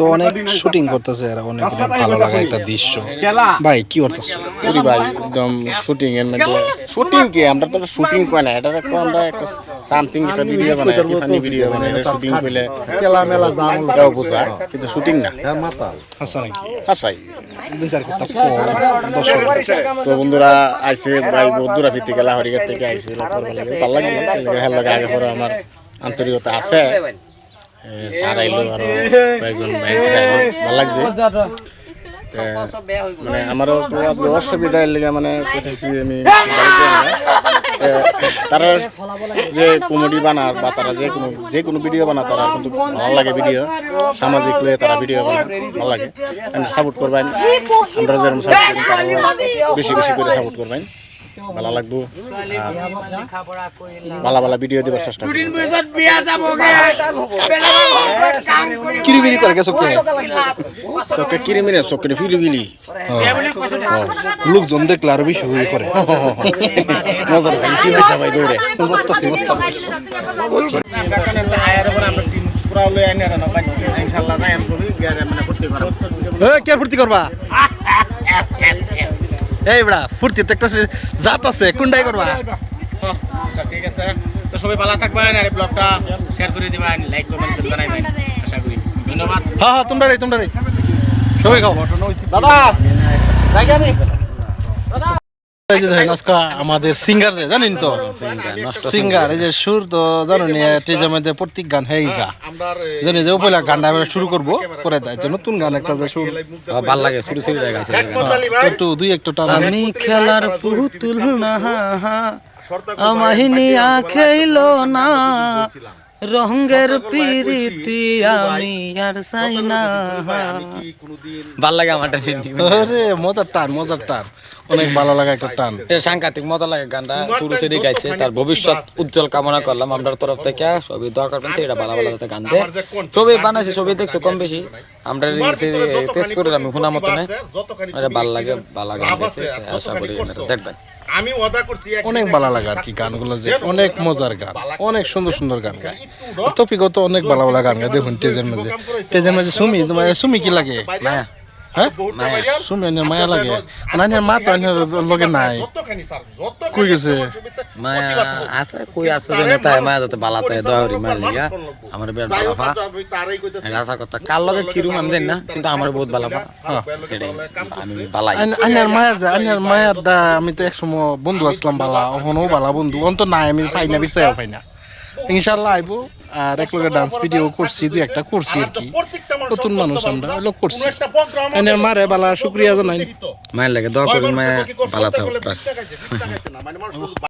তো অনেক শুটিং করতেছে এরা অনেক অনেক ভালো লাগা একটা দৃশ্য। ভাই কি করতেছে পুরি ভাই একদম শুটিং এর মধ্যে। শুটিং কি? আমরা তো শুটিং কই না। এটা একটা আমরা একটা সামথিং একটা ভিডিও বানাই কি ফানি ভিডিও বানাই। এটা শুটিং কইলে খেলা মেলা জাম এটাও বোঝা কিন্তু শুটিং না। হাসা নাকি হাসাই। দুই চার কথা তো বন্ধুরা আইসে ভাই বন্ধুরা ভিত্তি গেলা হরিঘাট থেকে আইসে লাখর ভালো লাগে ভালো লাগে আগে পরে আমার আন্তরিকতা আছে। স্যার আইলো আরও কয়েকজন ভাইস আইলো ভালো লাগছে তে, মানে আমারও আজকে অসুবিধা এর লেগে মানে আমি তারা যে কমেডি বানা বা তারা যে কোনো যে কোনো ভিডিও বানা তারা কিন্তু ভালো লাগে ভিডিও সামাজিক লয়ে তারা ভিডিও বানা ভালো লাগে সাপোর্ট করবেন আমরা যেরকম সাপোর্ট করি তারা বেশি বেশি করে সাপোর্ট করবেন ভালো লাগবো আর ভালো ভালো ভিডিও দেওয়ার চেষ্টা কিরিবিরি করে গেছো কে চোখে কিরে মিরে চোখে ফিরি লোকজন দেখলে আরও বেশি হুড়ি করে খাইছি দৌড়ে বস্তাছি বস্তাছি কে ফুর্তি করবা এই বড়া ফুর্তি তো একটা জাত আছে কোনটাই করবা? ঠিক আছে। তো সবাই ভালো থাকবেন আর ব্লগটা শেয়ার করে দিবেন লাইক কমেন্ট করে জানাবেন আশা করি। ধন্যবাদ। হ্যাঁ হ্যাঁ তোমরা রে তোমরা রে সবাই খাও দাদা জায়গা নেই এই যে দেখেন আজকে আমাদের সিঙ্গার যে জানেন তো সিঙ্গার এই যে সুর তো জানেন মধ্যে প্রত্যেক গান হেই গা জানি যে উপলা গানটা আমরা শুরু করব পরে দেয় যে নতুন গান একটা যে সুর ভালো লাগে শুরু শুরু জায়গা আছে হ্যাঁ, একটু দুই একটু টান আমি খেলার পুতুল না আমাহিনী খেইল না রঙ্গের পিরিতি আমি আর চাই না। ভালো লাগে আমার আরে মজার টান মজার টান। অনেক ভালো লাগা একটা টান। এটা সাংঘাতিক মজা লাগে গানটা। শুরু থেকে গাইছে তার ভবিষ্যৎ উজ্জ্বল কামনা করলাম। আমরার তরফ থেকে সবই দোয়া করবেন এটা ভালো ভালো গান দেয় ছবি বানাইছে ছবি দেখছে কম বেশি। আমরা টেস্ট করে আমি শোনা। মতো নাই এটা ভালো লাগে ভালো গান গেছে আশা করি দেখবেন। আমি ওয়াদা করছি অনেক ভালো লাগা আর কি গানগুলো যে অনেক মজার গান অনেক সুন্দর সুন্দর গান গায়। টপিকও তো অনেক ভালো ভালো গান গায়। দেখুন টেজের মাঝে টেজের মাঝে সুমি তোমার সুমি কি লাগে? মায়া হ্যাঁ? সুমি এনে মায়া লাগে। নানি মা তো লগে নাই। কই গেছে। মায়া আছে কই আছে যে তাই মায়া যাতে বালা তাই দয়া লিগা আমার ভালো পা এটা কথা কার লগে কিরুম আমি জানি না? কিন্তু আমার বহুত হ্যাঁ। সেটাই আমি বালাই। আইনার মায়া যায় আইনার মায়ার দা আমি তো একসময় বন্ধু আসলাম বালা। ওখানেও বালা বন্ধু। অন তো নাই আমি পাই না বিচাইও পাই না ইনশাল্লাহ আইবো। আর এক লগে ডান্স ভিডিও করছি দুই একটা করছি আর কি। নতুন মানুষ আমরা লোক করছি। এনে মারে বালা শুক্রিয়া জানাই। মায়ের লাগে দোয়া করি মায়ের বালা থাকুক